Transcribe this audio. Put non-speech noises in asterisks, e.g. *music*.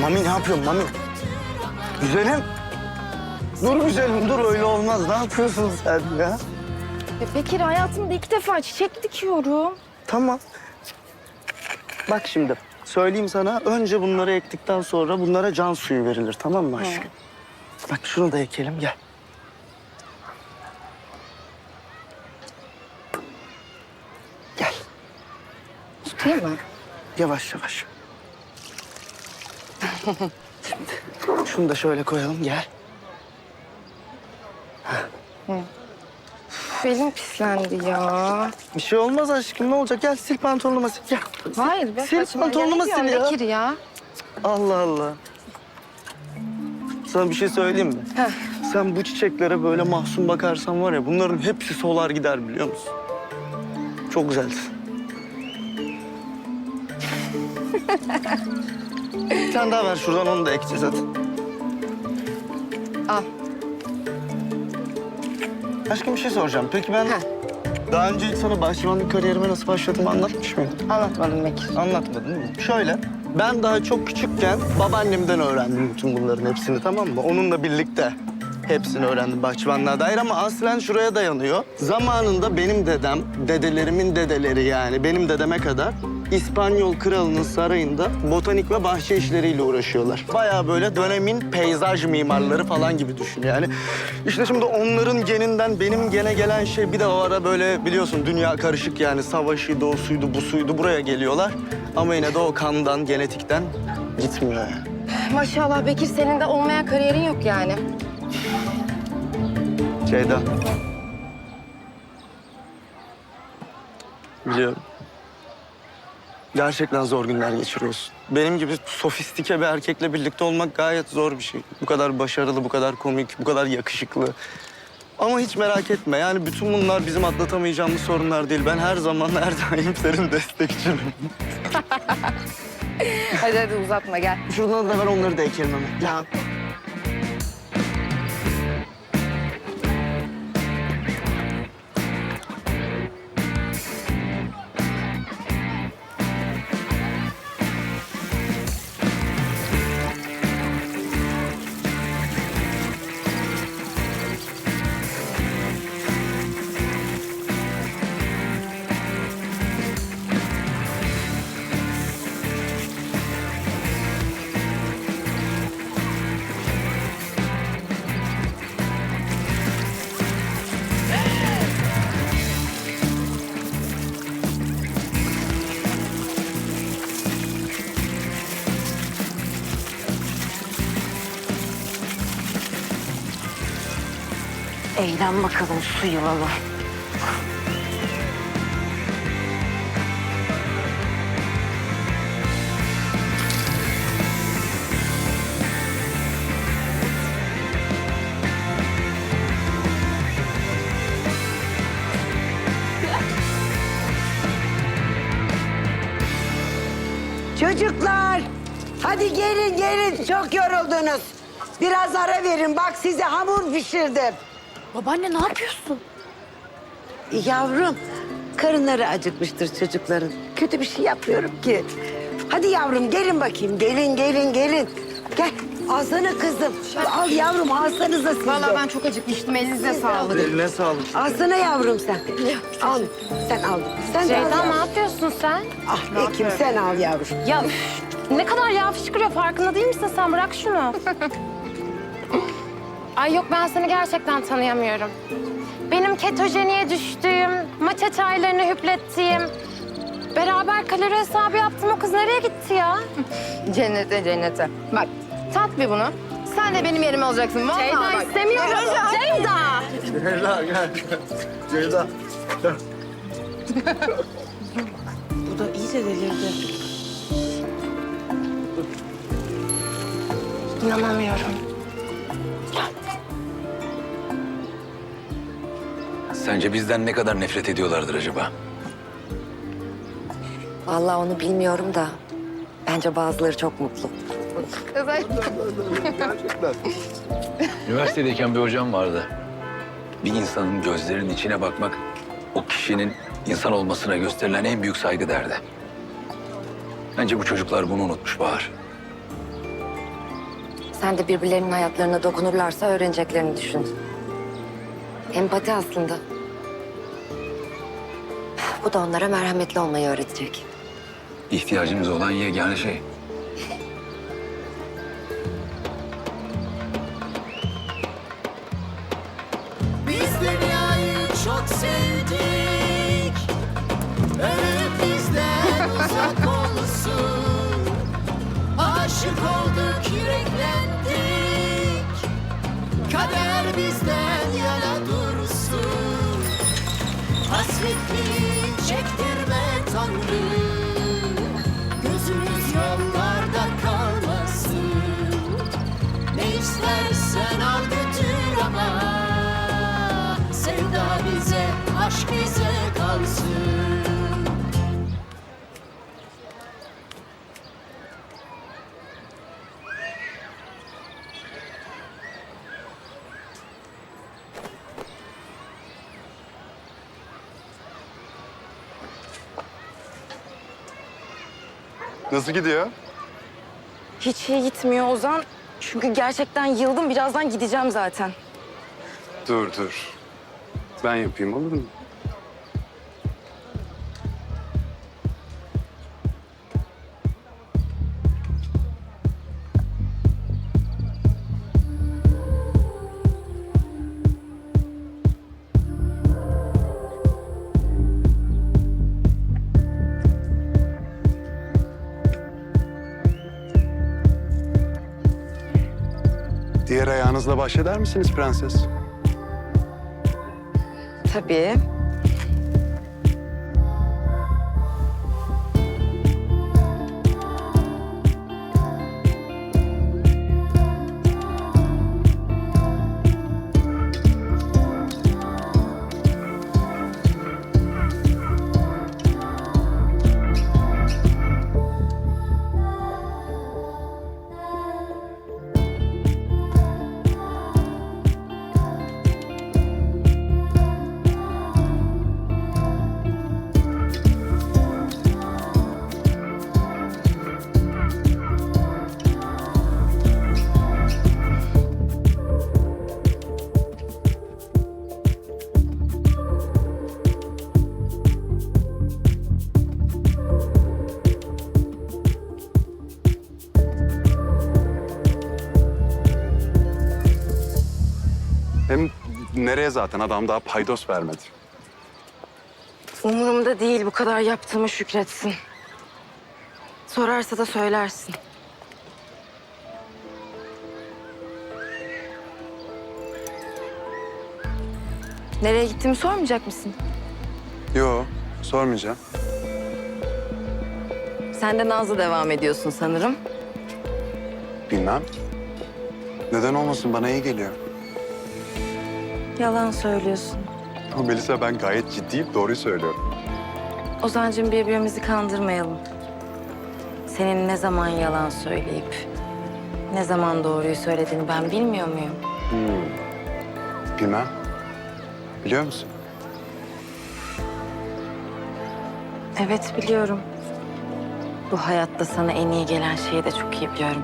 Mami ne yapıyorsun Mami? Güzelim. Dur güzelim dur öyle olmaz. Ne yapıyorsun sen ya? Ya Bekir hayatımda ilk defa çiçek dikiyorum. Tamam. Bak şimdi söyleyeyim sana. Önce bunları ektikten sonra bunlara can suyu verilir tamam mı aşkım? Bak şunu da ekelim gel. Gel. Tutayım mı? Yavaş yavaş. Şunu da şöyle koyalım gel. Üf, elim pislendi ya. Bir şey olmaz aşkım ne olacak? Gel sil pantolonumu sil gel. Hayır be Sil saçma. ne sil ya. Bekir ya. Allah Allah. Sana bir şey söyleyeyim mi? Heh. Sen bu çiçeklere böyle mahzun bakarsan var ya bunların hepsi solar gider biliyor musun? Çok güzelsin. *laughs* bir tane daha ver şuradan onu da ekeceğiz hadi. Al. Aşkım bir şey soracağım. Peki ben Heh. daha önce hiç sana bahçıvanlık kariyerime nasıl başladığımı anlatmış mıydım? Anlatmadım Bekir. Anlatmadın değil mi? Şöyle, ben daha çok küçükken babaannemden öğrendim bütün bunların hepsini tamam mı? Onunla birlikte hepsini öğrendim bahçıvanlığa dair ama aslen şuraya dayanıyor. Zamanında benim dedem, dedelerimin dedeleri yani benim dedeme kadar İspanyol kralının sarayında botanik ve bahçe işleriyle uğraşıyorlar. Bayağı böyle dönemin peyzaj mimarları falan gibi düşün yani. İşte şimdi onların geninden benim gene gelen şey bir de o ara böyle biliyorsun dünya karışık yani savaşıydı, o suydu, bu suydu buraya geliyorlar. Ama yine de o kandan, genetikten gitmiyor yani. Maşallah Bekir senin de olmayan kariyerin yok yani. Ceyda. Biliyorum. Gerçekten zor günler geçiriyorsun. Benim gibi sofistike bir erkekle birlikte olmak gayet zor bir şey. Bu kadar başarılı, bu kadar komik, bu kadar yakışıklı. Ama hiç merak etme. Yani bütün bunlar bizim atlatamayacağımız sorunlar değil. Ben her zaman, her daim senin destekçinim. *laughs* Hadi hadi uzatma gel. Şuradan da ver onları da ekelim hemen. Tamam. Eğlen bakalım su yılanı. Çocuklar, hadi gelin gelin. Çok yoruldunuz. Biraz ara verin. Bak size hamur pişirdim. Babaanne ne yapıyorsun? Yavrum, karınları acıkmıştır çocukların. Kötü bir şey yapmıyorum ki. Hadi yavrum gelin bakayım. Gelin gelin gelin. Gel. Alsana kızım. Al yavrum alsanıza siz de. Vallahi ben çok acıkmıştım. Elinize sağlık. Eline sağlık. Alsana yavrum sen. Al. Sen al. Sen de al. Ceyda yavrum. ne yapıyorsun sen? Ah Ekim sen al yavrum. Ya üf, ne kadar yağ fışkırıyor farkında değil misin sen? Bırak şunu. *laughs* Ay yok ben seni gerçekten tanıyamıyorum. Benim ketojeniye düştüğüm, maça çaylarını hüplettiğim, beraber kalori hesabı yaptığım o kız nereye gitti ya? *laughs* cennete cennete. Bak tat bir bunu. Sen de benim yerime olacaksın. Vallahi Ceyda bak. istemiyorum. Ceyda. Ceyda gel. Ceyda. Bu da iyice delirdi. İnanamıyorum. Sence bizden ne kadar nefret ediyorlardır acaba? Vallahi onu bilmiyorum da bence bazıları çok mutlu. Üniversitedeyken bir hocam vardı. Bir insanın gözlerinin içine bakmak o kişinin insan olmasına gösterilen en büyük saygı derdi. Bence bu çocuklar bunu unutmuş Bahar. Sen de birbirlerinin hayatlarına dokunurlarsa öğreneceklerini düşün. Empati aslında. Bu da onlara merhametli olmayı öğretecek. İhtiyacımız olan yegane şey. Biz dünyayı çok sevdik Ölüm bizden *laughs* uzak olsun Aşık olduk yüreklendik Kader bizden yana dursun Hasretliği çektirme Tanrım Gözümüz yollarda kalmasın. Ne istersen al götür ama. Sevda bize, aşk bize kalsın Nasıl gidiyor? Hiç iyi gitmiyor Ozan. Çünkü gerçekten yıldım. Birazdan gideceğim zaten. Dur dur. Ben yapayım olur mu? Diğer ayağınızla bahşeder misiniz prenses? Tabii. Nereye zaten adam daha paydos vermedi. Umurumda değil bu kadar yaptığımı şükretsin. Sorarsa da söylersin. Nereye gittiğimi sormayacak mısın? Yo sormayacağım. Sen de Nazlı devam ediyorsun sanırım. Bilmem. Neden olmasın bana iyi geliyor. Yalan söylüyorsun. Ama Melisa ben gayet ciddiyim doğruyu söylüyorum. Ozancığım birbirimizi kandırmayalım. Senin ne zaman yalan söyleyip ne zaman doğruyu söylediğini ben bilmiyor muyum? Bilmem. Biliyor musun? Evet biliyorum. Bu hayatta sana en iyi gelen şeyi de çok iyi biliyorum.